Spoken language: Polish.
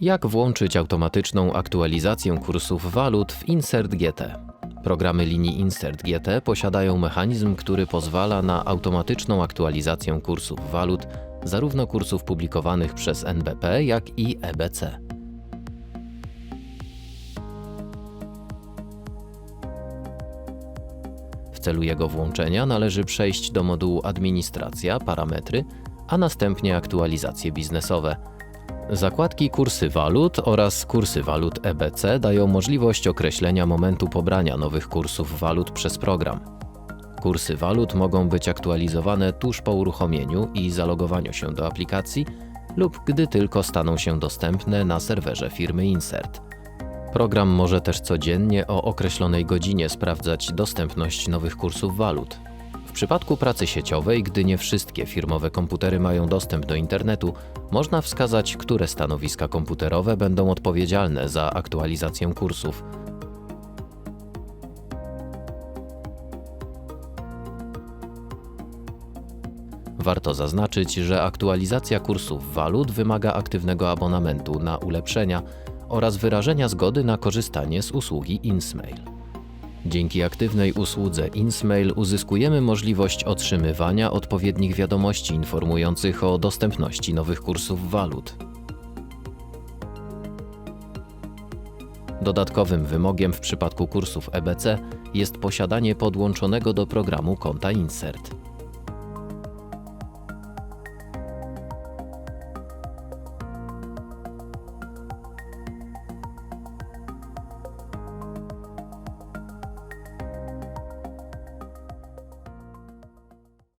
Jak włączyć automatyczną aktualizację kursów walut w Insert GT? Programy linii Insert GT posiadają mechanizm, który pozwala na automatyczną aktualizację kursów walut, zarówno kursów publikowanych przez NBP, jak i EBC. W celu jego włączenia należy przejść do modułu Administracja, Parametry, a następnie Aktualizacje biznesowe. Zakładki kursy walut oraz kursy walut EBC dają możliwość określenia momentu pobrania nowych kursów walut przez program. Kursy walut mogą być aktualizowane tuż po uruchomieniu i zalogowaniu się do aplikacji lub gdy tylko staną się dostępne na serwerze firmy Insert. Program może też codziennie o określonej godzinie sprawdzać dostępność nowych kursów walut. Przypadku pracy sieciowej, gdy nie wszystkie firmowe komputery mają dostęp do internetu, można wskazać, które stanowiska komputerowe będą odpowiedzialne za aktualizację kursów. Warto zaznaczyć, że aktualizacja kursów walut wymaga aktywnego abonamentu na ulepszenia oraz wyrażenia zgody na korzystanie z usługi InsMail. Dzięki aktywnej usłudze InsMail uzyskujemy możliwość otrzymywania odpowiednich wiadomości informujących o dostępności nowych kursów walut. Dodatkowym wymogiem w przypadku kursów EBC jest posiadanie podłączonego do programu konta Insert.